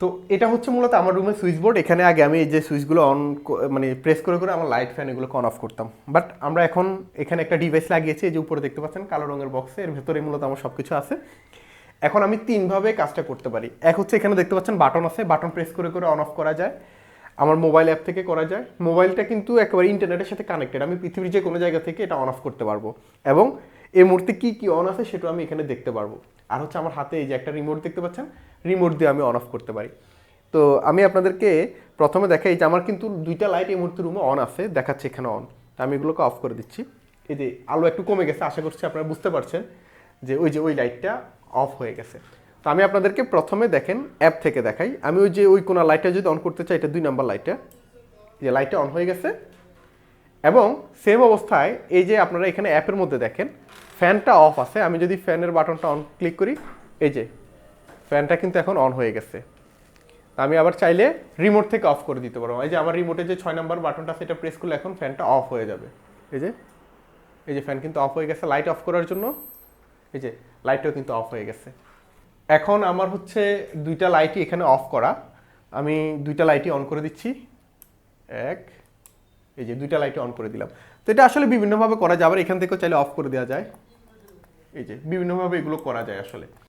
তো এটা হচ্ছে মূলত আমার রুমের সুইচ বোর্ড এখানে আগে আমি এই যে সুইচগুলো অন মানে প্রেস করে করে আমার লাইট ফ্যান এগুলোকে অন অফ করতাম। বাট আমরা এখন এখানে একটা ডিভাইস লাগিয়েছি, এই যে উপরে দেখতে পাচ্ছেন, কালো রঙের বক্সে এর ভেতরে মূলত আমার সব কিছু আছে। এখন আমি তিনভাবে কাজটা করতে পারি। এক হচ্ছে এখানে দেখতে পাচ্ছেন বাটন আছে বাটন প্রেস করে করে অন অফ করা যায়। আমার মোবাইল অ্যাপ থেকে করা যায়। মোবাইলটা কিন্তু একেবারে ইন্টারনেটের সাথে কানেক্টেড আমি পৃথিবীর যে কোনো জায়গা থেকে এটা অন অফ করতে পারব। এবং এই মুহূর্তে কী কী অন আছে সেটা আমি এখানে দেখতে পারব। আর হচ্ছে আমার হাতে এই যে একটা রিমোট দেখতে পাচ্ছেন রিমোট দিয়ে আমি অন অফ করতে পারি। তো আমি আপনাদেরকে প্রথমে দেখাই যে আমার কিন্তু দুইটা লাইট এই মুহূর্তে রুমে অন আছে, দেখাচ্ছে এখানে অন তা আমি এগুলোকে অফ করে দিচ্ছি। এই যে আলো একটু কমে গেছে, আশা করছি আপনারা বুঝতে পারছেন যে ওই যে ওই লাইটটা অফ হয়ে গেছে। তো আমি আপনাদেরকে প্রথমে দেখেন অ্যাপ থেকে দেখাই। আমি ওই যে ওই কোনো লাইটটা যদি অন করতে চাই, এটা দুই নাম্বার লাইটটা যে লাইটটা অন হয়ে গেছে। এবং সেম অবস্থায় এই যে আপনারা এখানে অ্যাপের মধ্যে দেখেন ফ্যানটা অফ আছে। আমি যদি ফ্যানের বাটনটা অন ক্লিক করি, এই যে ফ্যানটা কিন্তু এখন অন হয়ে গেছে। আমি আবার চাইলে রিমোট থেকে অফ করে দিতে পারব। এই যে আমার রিমোটে যে ছয় নম্বর বাটনটা সেটা প্রেস করলে এখন ফ্যানটা অফ হয়ে যাবে। এই যে এই যে ফ্যান কিন্তু অফ হয়ে গেছে লাইট অফ করার জন্য। এই যে লাইটটাও কিন্তু অফ হয়ে গেছে। এখন আমার হচ্ছে দুইটা লাইটই এখানে অফ করা। আমি দুইটা লাইটই অন করে দিচ্ছি। এক এই যে দুইটা লাইট অন করে দিলাম। তো এটা আসলে বিভিন্নভাবে করা যায়, আবার এখান থেকেও চাইলে অফ করে দেওয়া যায়। এই যে, বিভিন্নভাবে এগুলো করা যায় আসলে।